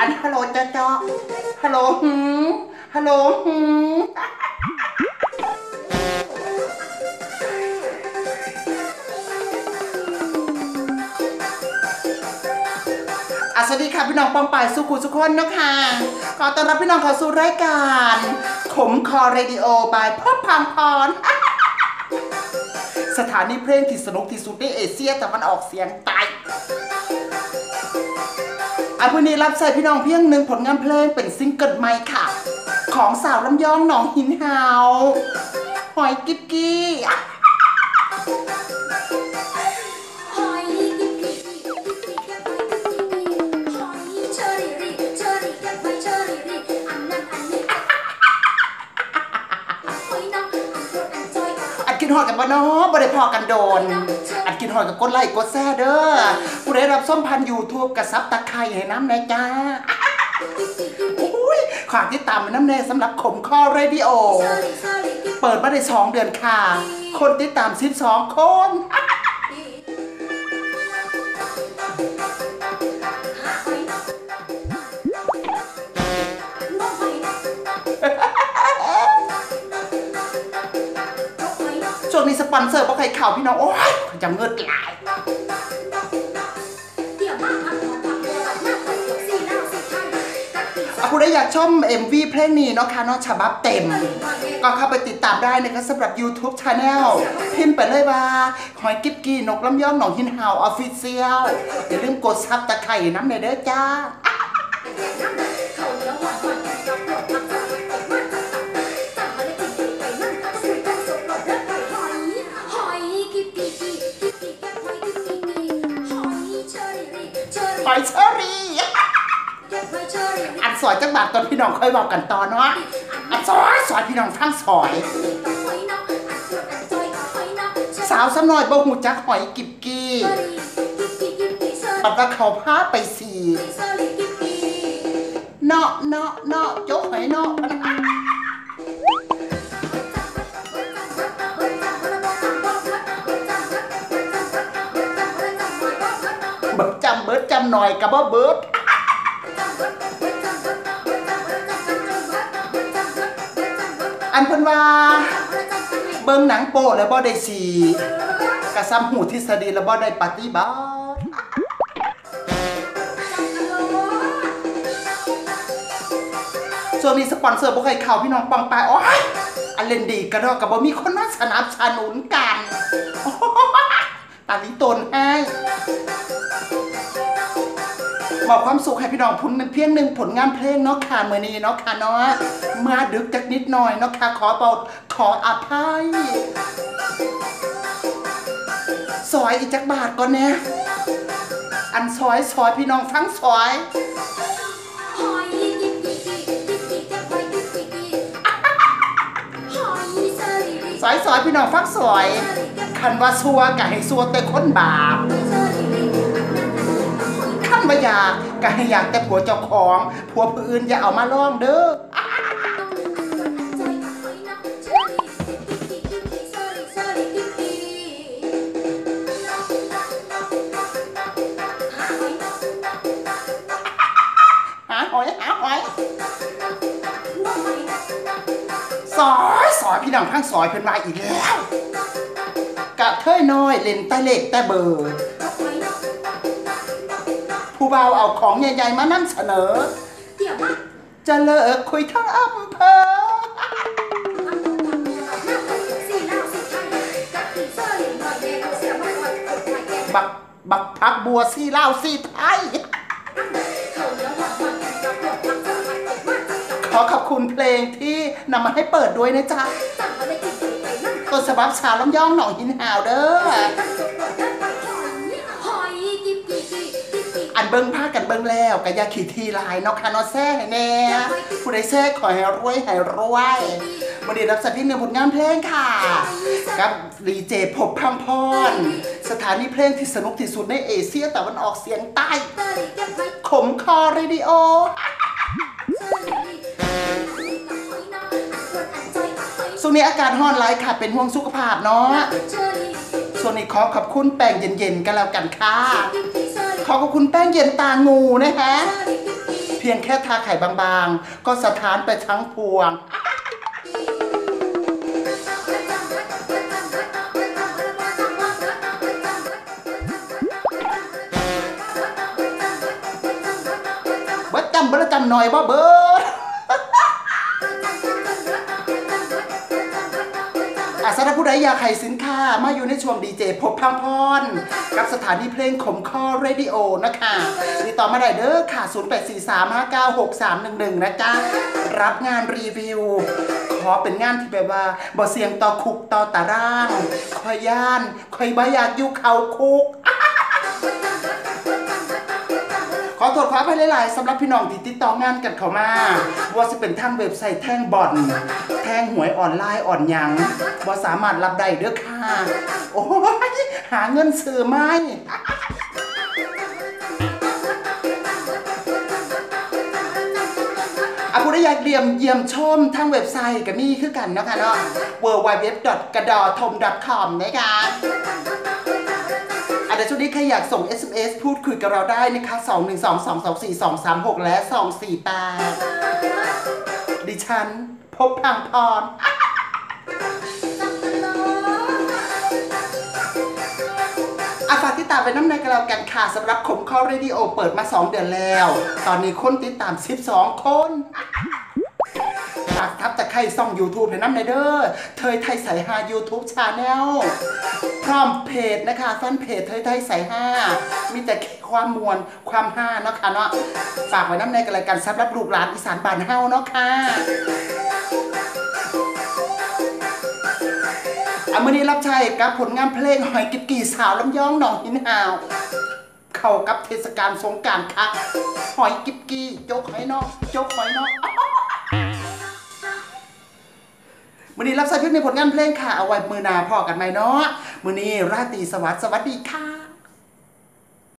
อันฮัลโหลจ้าจ้าฮัลโหลหืมฮัลโหลหืมอะสวัสดีค่ะพี่น้องปองป่ายสุขุสุขคนนะคะขอต้อนรับพี่น้องเข้าสู่รายการ ขมคอเรดิโอบายพ่อพังพร สถานีเพลงที่สนุกที่สุดในเอเชียแต่มันออกเสียงใต้ อันวันนี้รับใส่พี่น้องเพียงหนึ่งผลงานเพลงเป็นซิงเกิลใหม่ค่ะ ของสาวลำยองหนองหินเฮาหอยกิ๊บกี้ ดกินหอยกับบ้านน้อบ่ได้พอกันโดน อัดกินหอยกับกดไลค์กดแซ่เด้อผู้ใดรับส้มพันยูทูบกับซับตะไคร้ให้น้ำแน่จ้าอุ้ยขอติดตามน้ำแน่สำหรับขมข้อเรดิโอเชอรี่เชอเปิดมาได้สองเดือนค่ะ คนติดตามสิบสองคน งช่วงนี้สปอนเซอร์เพราะใครข่าวพี่น้อง โอ้ยจะเงิดหลายเดี๋ยวมาพักผ่อนพักผ่อนหน้าพักผ่อนสีหน้าสีไทยตัดปีกอะคุณได้อยากชม MV เพลงนี้เนาะค่ะเนาะฉบับเต็ม ก็เข้าไปติดตามได้นะคะสำหรับ YouTube Channel พิมพ์ไปเลยว่าหอยกิ๊บกี้นกลำย่องหนองหินเฮาออฟฟิเชียลอย่าลืมกดซับตะไคร่น้ำในเด้อจ้า อันสอยจังบาทตอนพี่น้องค่อยบอกกันตอนเนาะอันสอยสอยพี่น้องฟังสอย สาวสำน้อยบ่หูจักหอยกิบกี้ปัดว่าเขาพาไปสีเนาะเนาะเนาะยกหอยเนาะเบิดจำเบิดจำหน่อยกับบ่เบิด อันเพิ่นว่า เบิ่งหนังโป้แล้วบ่ได้สีกระซ้ำหูทฤษฎีแล้วบ่ได้ปฏิบัติช่วงนี้สปอนเซอร์บ่เคยเข้าพี่น้องปังปายโอ้ยอันเล่นดีกระดอกกับบ่มีคนมาสนับสนุนกันโอ้โหตาลิตนให้ บอกความสุขให้พี่น้องพุนเพียงหนึ่งผลงานเพลงเนาะค่ะมื้อนี้เนาะค่ะเนาะมาดึกจักนิดหน่อยเนาะค่ะขอบอกขออภัยซอยอีกจักบาทก่อนเนี่ยอันซอยซอยพี่น้องฟังซอยซอยซอยพี่น้องฟังซอย คันว่าซัวกะให้ซัวแต่คนบาป คันว่าอยากกะให้อยากแต่ผัวเจ้าของผัวผู้อื่นอย่าเอามาล่องเด้อ หาหอยหาหอยซอยซอยพี่น้องฟังซอยเพิ่นมาอีกแล้วกะเทยน้อยเล่นแต่เล็กแต่เบอร์ บาเอาของใหญ่ๆมานํเสนอ เดี๋ยวมาจะเลิกคุยทั้งอำเภอบักบักพักบัวซี่เล่าวซี่ไทยขอขอบคุณเพลงที่นำมาให้เปิดด้วยนะจ๊ะตัวฉบับชาวลำย่องหนองหินหาวเด้ออัน เบิ้งผ้ากันเบิ้งแล้วกะอยาขี่ทีลายเนาะค่ะเนาะแซ่ให้แน่ผู้ใดแซ่ขอให้รวยให้รวยวันนี้รับสัตว์ที่หนึ่งผลงานเพลงค่ะ กับดีเจพบพังพร สถานีเพลงที่สนุกที่สุดในเอเชียตะวันออกเฉียงใต้ ขมคอเรดิโอช่วงนี้อากาศร้อนหลายค่ะ เป็นห่วงสุขภาพเนาะ ช่วงนี้ขอขอบคุณแป้งเย็นๆกันแล้วกันค่ะ ขอขอบคุณแป้งเย็นตางูนะคะพียงแค่ทาไข่บางๆ ก็สถานไปทั้งพวง เบิดจำเบิดจำหน่อยบ่เบิด อารับผู้ใดอยากให้สินค้ามาอยู่ในช่วงดีเจพบพังพร กับสถานีเพลงขมคอเรดิโอนะคะติดต่อมาได้เด้อค่ะ 0843596311 นะจ๊ะ รับงานรีวิว ขอเป็นงานที่แบบว่าบ่เสียงต่อคุกต่อตารางคอยย่านคอยบ่อยากอยู่เขาคุกขอโทษขออภัยหลายๆสำหรับพี่น้องที่ติดต่อ งานกันเข้ามา ว่าจะเป็นทางเว็บไซต์แท่งบ่อน แทงหวยออนไลน์อ่อนหยังว่สามารถรับได้เด้อค่ะ โอ้ยหาเงินซื้อไหมอาผู้ใดอยากเรียมเยี่ยมชมทางเว็บไซต์ก็มีคือกันเนาะค่ะเนาะ w w w กระดอทม .com นะคะ อาจจะช่วงนี้ใครอยากส่ง SMS พูดคุยกับเราได้นะคะ 2 1 2 2 2 4 2 3 6 และ 248 ดิฉัน พบพังพรอาฝากติดตามไปน้ำในกันแล้วกันค่ะสำหรับขมข้อเรดิโอเปิดมา 2 เดือนแล้ว ตอนนี้คนติดตาม 12 คนากทับตะไคร่ซ่อง YouTube ในน้ำในเด้อเทยไทยใส่ฮา YouTube Channel พร้อมเพจนะคะแฟนเพจเทยไทยใส่ห้ามีแต่ความมวลความห้าเนาะค่ะเนาะฝากไว้น้ำในกันแล้วกันสำหรับลูกหลานอีสานบ้านเฮาเนาะค่ะอามือนี้รับใช้กับผลงานเพลงหอยกิบกี่สาวลำยองหนองหินหาว เข้ากับเทศกาลสงกรารค่ะ หอยกิบกี่โจกหอยนอกโจกหอยนอก มือนี้รับสายพิมพ์ในผลงานเพลงค่ะ เอาไว้มือนาพอกันไหมเนาะมือนี้ราตรีสวัสดิ์สวัสดีค่ะ